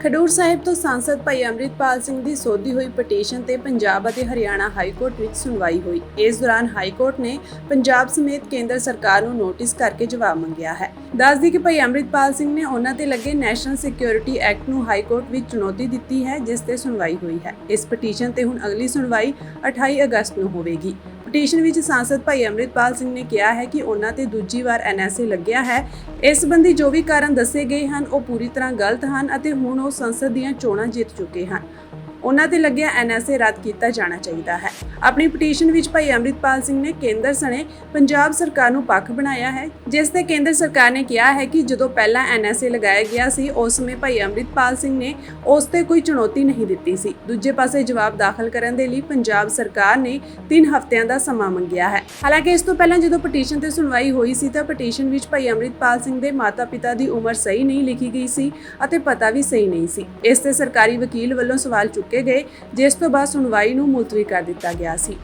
ਖਡੂਰ ਸਾਹਿਬ ਤੋਂ ਸਾਂਸਦ ਭਾਈ ਅੰਮ੍ਰਿਤਪਾਲ ਸਿੰਘ ਦੀ ਸੋਧੀ ਹੋਈ ਪਟੀਸ਼ਨ ਤੇ ਪੰਜਾਬ ਅਤੇ ਹਰਿਆਣਾ ਹਾਈ ਕੋਰਟ ਵਿੱਚ ਸੁਣਵਾਈ ਹੋਈ। ਇਸ ਦੌਰਾਨ ਹਾਈ ਕੋਰਟ ਨੇ ਪੰਜਾਬ ਸਮੇਤ ਕੇਂਦਰ ਸਰਕਾਰ ਨੂੰ ਨੋਟਿਸ ਕਰਕੇ ਜਵਾਬ ਮੰਗਿਆ ਹੈ। ਦੱਸਦੀ ਕਿ ਭਾਈ ਅੰਮ੍ਰਿਤਪਾਲ ਸਿੰਘ ਨੇ ਉਹਨਾਂ ਤੇ ਲੱਗੇ ਨੈਸ਼ਨਲ ਸਿਕਿਉਰਿਟੀ ਐਕਟ ਨੂੰ ਹਾਈ ਕੋਰਟ ਵਿੱਚ ਚੁਣੌਤੀ ਦਿੱਤੀ ਹੈ, ਜਿਸ ਤੇ ਸੁਣਵਾਈ ਹੋਈ ਹੈ। ਇਸ ਪਟੀਸ਼ਨ ਤੇ ਹੁਣ ਅਗਲੀ ਸੁਣਵਾਈ 28 ਅਗਸਤ ਨੂੰ ਹੋਵੇਗੀ। ਪਟੀਸ਼ਨ ਵਿੱਚ ਸਾਂਸਦ ਭਾਈ ਅੰਮ੍ਰਿਤਪਾਲ ਸਿੰਘ ਨੇ ਕਿਹਾ ਹੈ ਕਿ ਉਹਨਾਂ ਤੇ ਦੂਜੀ ਵਾਰ ਐਨਐਸਏ ਲੱਗਿਆ ਹੈ। ਇਸ ਸੰਬੰਧੀ ਜੋ ਵੀ ਕਾਰਨ ਦੱਸੇ ਗਏ ਹਨ, ਉਹ ਪੂਰੀ ਤਰ੍ਹਾਂ ਗਲਤ ਹਨ ਅਤੇ ਹੁਣ ਉਹ ਸੰਸਦ ਦੀਆਂ ਚੋਣਾਂ ਜਿੱਤ ਚੁੱਕੇ ਹਨ। ਉਹਨਾਂ ਤੇ ਲੱਗਿਆ ਐਨਐਸਏ ਰੱਦ ਕੀਤਾ ਜਾਣਾ ਚਾਹੀਦਾ ਹੈ। ਆਪਣੀ ਪਟੀਸ਼ਨ ਵਿੱਚ ਭਾਈ ਅੰਮ੍ਰਿਤਪਾਲ ਸਿੰਘ ਨੇ ਕੇਂਦਰ ਸਣੇ ਪੰਜਾਬ ਸਰਕਾਰ ਨੂੰ ਪੱਖ ਬਣਾਇਆ ਹੈ, ਜਿਸ ਤੇ ਕੇਂਦਰ ਸਰਕਾਰ ਨੇ ਕਿਹਾ ਹੈ ਕਿ ਜਦੋਂ ਪਹਿਲਾਂ ਐਨਐਸਏ ਲਗਾਇਆ ਗਿਆ ਸੀ, ਉਸ ਸਮੇਂ ਭਾਈ ਅੰਮ੍ਰਿਤਪਾਲ ਸਿੰਘ ਨੇ ਉਸ ਤੇ ਕੋਈ ਚੁਣੌਤੀ ਨਹੀਂ ਦਿੱਤੀ ਸੀ। ਦੂਜੇ ਪਾਸੇ ਜਵਾਬ ਦਾਖਲ ਕਰਨ ਦੇ ਲਈ ਪੰਜਾਬ ਸਰਕਾਰ ਨੇ 3 ਹਫ਼ਤਿਆਂ ਦਾ ਸਮਾਂ ਮੰਗਿਆ ਹੈ। ਹਾਲਾਂਕਿ ਇਸ ਤੋਂ ਪਹਿਲਾਂ ਜਦੋਂ ਪਟੀਸ਼ਨ ਤੇ ਸੁਣਵਾਈ ਹੋਈ ਸੀ, ਤਾਂ ਪਟੀਸ਼ਨ ਵਿੱਚ ਭਾਈ ਅੰਮ੍ਰਿਤਪਾਲ ਸਿੰਘ ਦੇ ਮਾਤਾ-ਪਿਤਾ ਦੀ ਉਮਰ ਸਹੀ ਨਹੀਂ ਲਿਖੀ ਗਈ ਸੀ ਅਤੇ ਪਤਾ ਵੀ ਸਹੀ ਨਹੀਂ ਸੀ। ਇਸ ਤੇ ਸਰਕਾਰੀ ਵਕੀਲ ਵੱਲੋਂ ਸਵਾਲ ਚੁੱਕੇ ਗਏ, ਜਿਸ ਤੋਂ ਬਾਅਦ ਸੁਣਵਾਈ ਨੂੰ ਮੁਲਤਵੀ ਕਰ ਦਿੱਤਾ ਗਿਆ ਸੀ।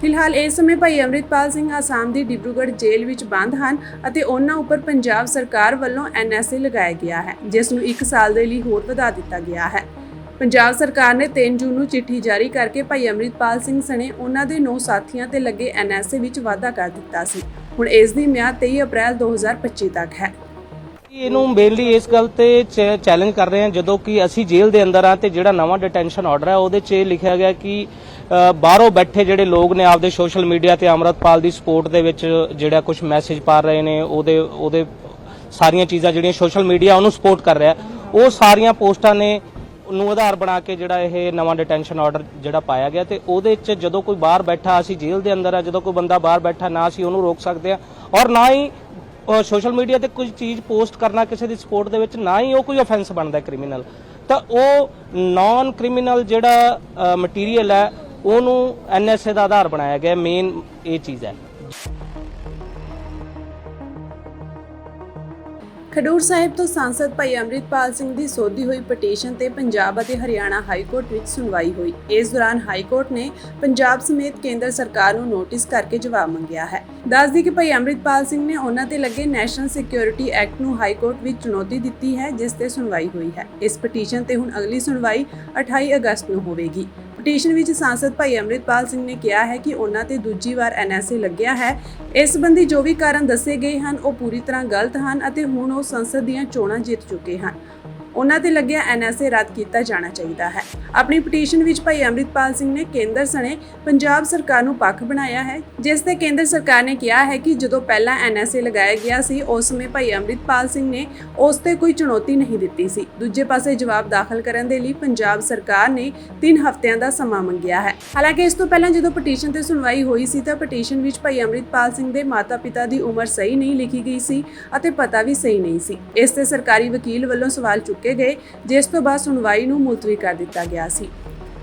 ਫਿਲਹਾਲ ਇਸ ਸਮੇਂ ਭਾਈ ਅੰਮ੍ਰਿਤਪਾਲ ਸਿੰਘ ਆਸਾਮ ਦੀ ਡਿਬਰੂਗੜ੍ਹ ਜੇਲ੍ਹ ਵਿੱਚ ਬੰਦ ਹਨ ਅਤੇ ਉਹਨਾਂ ਉੱਪਰ ਪੰਜਾਬ ਸਰਕਾਰ ਵੱਲੋਂ ਐਨਐਸਏ ਲਗਾਇਆ ਗਿਆ ਹੈ, ਜਿਸ ਨੂੰ 1 ਸਾਲ ਦੇ ਲਈ ਹੋਰ ਵਧਾ ਦਿੱਤਾ ਗਿਆ ਹੈ। ਪੰਜਾਬ ਸਰਕਾਰ ਨੇ 3 ਜੂਨ ਨੂੰ ਚਿੱਠੀ ਜਾਰੀ ਕਰਕੇ ਭਾਈ ਅੰਮ੍ਰਿਤਪਾਲ ਸਿੰਘ ਸਣੇ ਉਹਨਾਂ ਦੇ 9 ਸਾਥੀਆਂ ਤੇ ਲੱਗੇ ਐਨਐਸਏ ਵਿੱਚ ਵਾਧਾ ਕਰ ਦਿੱਤਾ ਸੀ। ਹੁਣ ਇਸ ਦੀ ਮਿਆਦ 23 ਅਪ੍ਰੈਲ 2025 ਤੱਕ ਹੈ। ਇਹਨੂੰ ਮੇਨਲੀ ਇਸ ਗੱਲ ਤੇ ਚੈਲੰਜ ਕਰ ਰਹੇ ਹਾਂ, ਜਦੋਂ ਕਿ ਅਸੀਂ ਜੇਲ੍ਹ ਦੇ ਅੰਦਰ ਆ ਤੇ ਜਿਹੜਾ ਨਵਾਂ ਡਿਟੈਂਸ਼ਨ ਆਰਡਰ ਹੈ, ਉਹਦੇ 'ਚ ਇਹ ਲਿਖਿਆ ਗਿਆ ਕਿ ਬਾਹਰੋਂ ਬੈਠੇ ਜਿਹੜੇ ਲੋਕ ਨੇ ਆਪਦੇ ਸੋਸ਼ਲ ਮੀਡੀਆ ਤੇ ਅਮਰਤਪਾਲ ਦੀ ਸਪੋਰਟ ਦੇ ਵਿੱਚ ਜਿਹੜਾ ਕੁਝ ਮੈਸੇਜ ਪਾ ਰਹੇ ਨੇ, ਉਹਦੇ ਉਹਦੇ ਸਾਰੀਆਂ ਚੀਜ਼ਾਂ ਜਿਹੜੀਆਂ ਸੋਸ਼ਲ ਮੀਡੀਆ ਉਹਨੂੰ ਸਪੋਰਟ ਕਰ ਰਿਹਾ। ਉਹ ਸਾਰੀਆਂ ਪੋਸਟਾਂ ਨੇ ਨੂੰ ਆਧਾਰ ਬਣਾ ਕੇ ਜਿਹੜਾ ਇਹ ਨਵਾਂ ਡਿਟੈਂਸ਼ਨ ਆਰਡਰ ਜਿਹੜਾ ਪਾਇਆ ਗਿਆ ਤੇ ਉਹਦੇ 'ਚ ਜਦੋਂ ਕੋਈ ਬਾਹਰ ਬੈਠਾ, ਅਸੀਂ ਜੇਲ੍ਹ ਦੇ ਅੰਦਰ ਆ ਜਦੋਂ ਕੋਈ ਬੰਦਾ ਬਾਹਰ ਬੈਠਾ, ਨਾ ਅਸੀਂ ਉਹਨੂੰ ਰੋਕ ਸਕਦੇ ਆ ਔਰ ਨਾ ਹੀ ਸੋਸ਼ਲ ਮੀਡੀਆ ਤੇ ਕੋਈ ਚੀਜ਼ ਪੋਸਟ ਕਰਨਾ ਕਿਸੇ ਦੀ ਸਪੋਰਟ ਦੇ ਵਿੱਚ ਨਾ ਹੀ ਉਹ ਕੋਈ ਆਫੈਂਸ ਬਣਦਾ ਕ੍ਰਿਮੀਨਲ ਤਾਂ ਉਹ ਨਾਨ ਕ੍ਰਿਮੀਨਲ ਜਿਹੜਾ ਮਟੀਰੀਅਲ ਹੈ, ਉਹਨੂੰ ਐਨਐਸਏ ਦਾ ਆਧਾਰ ਬਣਾਇਆ ਗਿਆ ਮੇਨ ਇਹ ਚੀਜ਼ ਹੈ। ਖਡੂਰ ਸਾਹਿਬ ਤੋਂ ਸਾਂਸਦ ਭਾਈ ਅੰਮ੍ਰਿਤਪਾਲ ਸਿੰਘ ਦੀ ਸੋਧੀ ਹੋਈ ਪਟੀਸ਼ਨ ਤੇ ਪੰਜਾਬ ਅਤੇ ਹਰਿਆਣਾ ਹਾਈ ਕੋਰਟ ਵਿੱਚ ਸੁਣਵਾਈ ਹੋਈ। ਇਸ ਦੌਰਾਨ ਹਾਈ ਕੋਰਟ ਨੇ ਪੰਜਾਬ ਸਮੇਤ ਕੇਂਦਰ ਸਰਕਾਰ ਨੂੰ ਨੋਟਿਸ ਕਰਕੇ ਜਵਾਬ ਮੰਗਿਆ ਹੈ। ਦੱਸਦੀ ਕਿ ਭਾਈ ਅੰਮ੍ਰਿਤਪਾਲ ਸਿੰਘ ਨੇ ਉਹਨਾਂ ਤੇ ਲੱਗੇ ਨੈਸ਼ਨਲ ਸਿਕਿਉਰਿਟੀ ਐਕਟ ਨੂੰ ਹਾਈ ਕੋਰਟ ਵਿੱਚ ਚੁਣੌਤੀ ਦਿੱਤੀ ਹੈ, ਜਿਸ ਤੇ ਸੁਣਵਾਈ ਹੋਈ ਹੈ। ਇਸ ਪਟੀਸ਼ਨ ਤੇ ਹੁਣ ਅਗਲੀ ਸੁਣਵਾਈ 28 ਅਗਸਤ ਨੂੰ ਹੋਵੇਗੀ। ਪਟੀਸ਼ਨ ਵਿੱਚ ਸਾਂਸਦ ਭਾਈ ਅੰਮ੍ਰਿਤਪਾਲ ਸਿੰਘ ਨੇ ਕਿਹਾ ਹੈ ਕਿ ਉਹਨਾਂ ਤੇ ਦੂਜੀ ਵਾਰ ਐਨਐਸਏ ਲੱਗਿਆ ਹੈ। ਇਸ ਸੰਬੰਧੀ ਜੋ ਵੀ ਕਾਰਨ ਦੱਸੇ ਗਏ ਹਨ, ਉਹ ਪੂਰੀ ਤਰ੍ਹਾਂ ਗਲਤ ਹਨ ਅਤੇ ਹੁਣ ਉਹ ਸੰਸਦ ਦੀਆਂ ਚੋਣਾਂ ਜਿੱਤ ਚੁੱਕੇ ਹਨ। ਉਹਨਾਂ ਤੇ ਲੱਗਿਆ ਐਨਐਸਏ ਰੱਦ ਕੀਤਾ ਜਾਣਾ ਚਾਹੀਦਾ ਹੈ। ਆਪਣੀ ਪਟੀਸ਼ਨ ਵਿੱਚ ਭਾਈ ਅੰਮ੍ਰਿਤਪਾਲ ਸਿੰਘ ਨੇ ਕੇਂਦਰ ਸਣੇ ਪੰਜਾਬ ਸਰਕਾਰ ਨੂੰ ਪੱਖ ਬਣਾਇਆ ਹੈ, ਜਿਸ ਤੇ ਕੇਂਦਰ ਸਰਕਾਰ ਨੇ ਕਿਹਾ ਹੈ ਕਿ ਜਦੋਂ ਪਹਿਲਾਂ ਐਨਐਸਏ ਲਗਾਇਆ ਗਿਆ ਸੀ, ਉਸ ਸਮੇਂ ਭਾਈ ਅੰਮ੍ਰਿਤਪਾਲ ਸਿੰਘ ਨੇ ਉਸ ਤੇ ਕੋਈ ਚੁਣੌਤੀ ਨਹੀਂ ਦਿੱਤੀ ਸੀ। ਦੂਜੇ ਪਾਸੇ ਜਵਾਬ ਦਾਖਲ ਕਰਨ ਦੇ ਲਈ ਪੰਜਾਬ ਸਰਕਾਰ ਨੇ 3 ਹਫ਼ਤਿਆਂ ਦਾ ਸਮਾਂ ਮੰਗਿਆ ਹੈ। ਹਾਲਾਂਕਿ ਇਸ ਤੋਂ ਪਹਿਲਾਂ ਜਦੋਂ ਪਟੀਸ਼ਨ ਤੇ ਸੁਣਵਾਈ ਹੋਈ ਸੀ, ਤਾਂ ਪਟੀਸ਼ਨ ਵਿੱਚ ਭਾਈ ਅੰਮ੍ਰਿਤਪਾਲ ਸਿੰਘ ਦੇ ਮਾਤਾ-ਪਿਤਾ ਦੀ ਉਮਰ ਸਹੀ ਨਹੀਂ ਲਿਖੀ ਗਈ ਸੀ ਅਤੇ ਪਤਾ ਵੀ ਸਹੀ ਨਹੀਂ ਸੀ। ਇਸ ਤੇ ਸਰਕਾਰੀ ਵਕੀਲ ਵੱਲੋਂ ਸਵਾਲ ਚੁੱਕ ਗਏ, ਜਿਸ ਤੋਂ ਬਾਅਦ ਸੁਣਵਾਈ ਨੂੰ ਮੁਲਤਵੀ ਕਰ ਦਿੱਤਾ ਗਿਆ ਸੀ।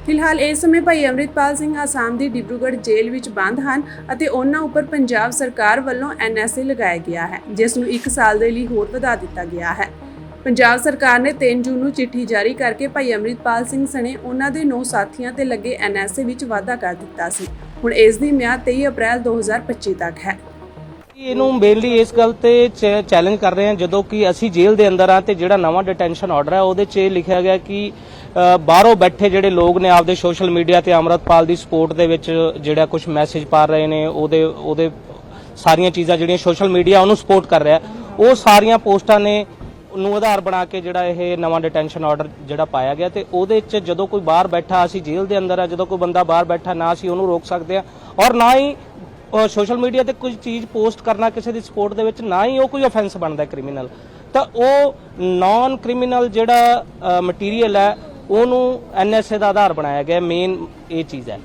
ਫਿਲਹਾਲ ਇਸ ਸਮੇਂ ਭਾਈ ਅੰਮ੍ਰਿਤਪਾਲ ਸਿੰਘ ਆਸਾਮ ਦੀ ਡਿਬਰੂਗੜ੍ਹ ਜੇਲ੍ਹ ਵਿੱਚ ਬੰਦ ਹਨ ਅਤੇ ਉਹਨਾਂ ਉੱਪਰ ਪੰਜਾਬ ਸਰਕਾਰ ਵੱਲੋਂ ਐਨਐਸਏ ਲਗਾਇਆ ਗਿਆ ਹੈ, ਜਿਸ ਨੂੰ 1 ਸਾਲ ਦੇ ਲਈ ਹੋਰ ਵਧਾ ਦਿੱਤਾ ਗਿਆ ਹੈ। ਪੰਜਾਬ ਸਰਕਾਰ ਨੇ 3 ਜੂਨ ਨੂੰ ਚਿੱਠੀ ਜਾਰੀ ਕਰਕੇ ਭਾਈ ਅੰਮ੍ਰਿਤਪਾਲ ਸਿੰਘ ਸਣੇ ਉਹਨਾਂ ਦੇ 9 ਸਾਥੀਆਂ ਤੇ ਲੱਗੇ ਐਨਐਸਏ ਵਿੱਚ ਵਾਧਾ ਕਰ ਦਿੱਤਾ ਸੀ। ਹੁਣ ਇਸ ਦੀ ਮਿਆਦ 23 ਅਪ੍ਰੈਲ 2025 ਤੱਕ ਹੈ। ਇਹਨੂੰ ਮੇਨਲੀ ਇਸ ਗੱਲ ਤੇ ਚੈਲੰਜ ਕਰ ਰਹੇ ਹਾਂ, ਜਦੋਂ ਕਿ ਅਸੀਂ ਜੇਲ੍ਹ ਦੇ ਅੰਦਰ ਆ ਤੇ ਜਿਹੜਾ ਨਵਾਂ ਡਿਟੈਂਸ਼ਨ ਆਰਡਰ ਹੈ, ਉਹਦੇ 'ਚ ਇਹ ਲਿਖਿਆ ਗਿਆ ਕਿ ਬਾਹਰੋਂ ਬੈਠੇ ਜਿਹੜੇ ਲੋਕ ਨੇ ਆਪਦੇ ਸੋਸ਼ਲ ਮੀਡੀਆ ਤੇ ਅਮਰਤਪਾਲ ਦੀ ਸਪੋਰਟ ਦੇ ਵਿੱਚ ਜਿਹੜਾ ਕੁਝ ਮੈਸੇਜ ਪਾ ਰਹੇ ਨੇ, ਉਹਦੇ ਉਹਦੇ ਸਾਰੀਆਂ ਚੀਜ਼ਾਂ ਜਿਹੜੀਆਂ ਸੋਸ਼ਲ ਮੀਡੀਆ ਉਹਨੂੰ ਸਪੋਰਟ ਕਰ ਰਿਹਾ। ਉਹ ਸਾਰੀਆਂ ਪੋਸਟਾਂ ਨੇ ਨੂੰ ਆਧਾਰ ਬਣਾ ਕੇ ਜਿਹੜਾ ਇਹ ਨਵਾਂ ਡਿਟੈਂਸ਼ਨ ਆਰਡਰ ਜਿਹੜਾ ਪਾਇਆ ਗਿਆ ਤੇ ਉਹਦੇ 'ਚ ਜਦੋਂ ਕੋਈ ਬਾਹਰ ਬੈਠਾ, ਅਸੀਂ ਜੇਲ੍ਹ ਦੇ ਅੰਦਰ ਆ ਜਦੋਂ ਕੋਈ ਬੰਦਾ ਬਾਹਰ ਬੈਠਾ, ਨਾ ਅਸੀਂ ਉਹਨੂੰ ਰੋਕ ਸਕਦੇ ਆ ਔਰ ਨਾ ਹੀ ਸੋਸ਼ਲ ਮੀਡੀਆ ਤੇ ਕੋਈ ਚੀਜ਼ ਪੋਸਟ ਕਰਨਾ ਕਿਸੇ ਦੀ ਸਪੋਰਟ ਦੇ ਵਿੱਚ ਨਾ ਹੀ ਉਹ ਕੋਈ ਆਫੈਂਸ ਬਣਦਾ ਕ੍ਰਿਮੀਨਲ। ਤਾਂ ਉਹ ਨਾਨ ਕ੍ਰਿਮੀਨਲ ਜਿਹੜਾ ਮਟੀਰੀਅਲ ਹੈ, ਉਹਨੂੰ ਐਨਐਸਏ ਦਾ ਆਧਾਰ ਬਣਾਇਆ ਗਿਆ ਮੇਨ ਇਹ ਚੀਜ਼ ਹੈ।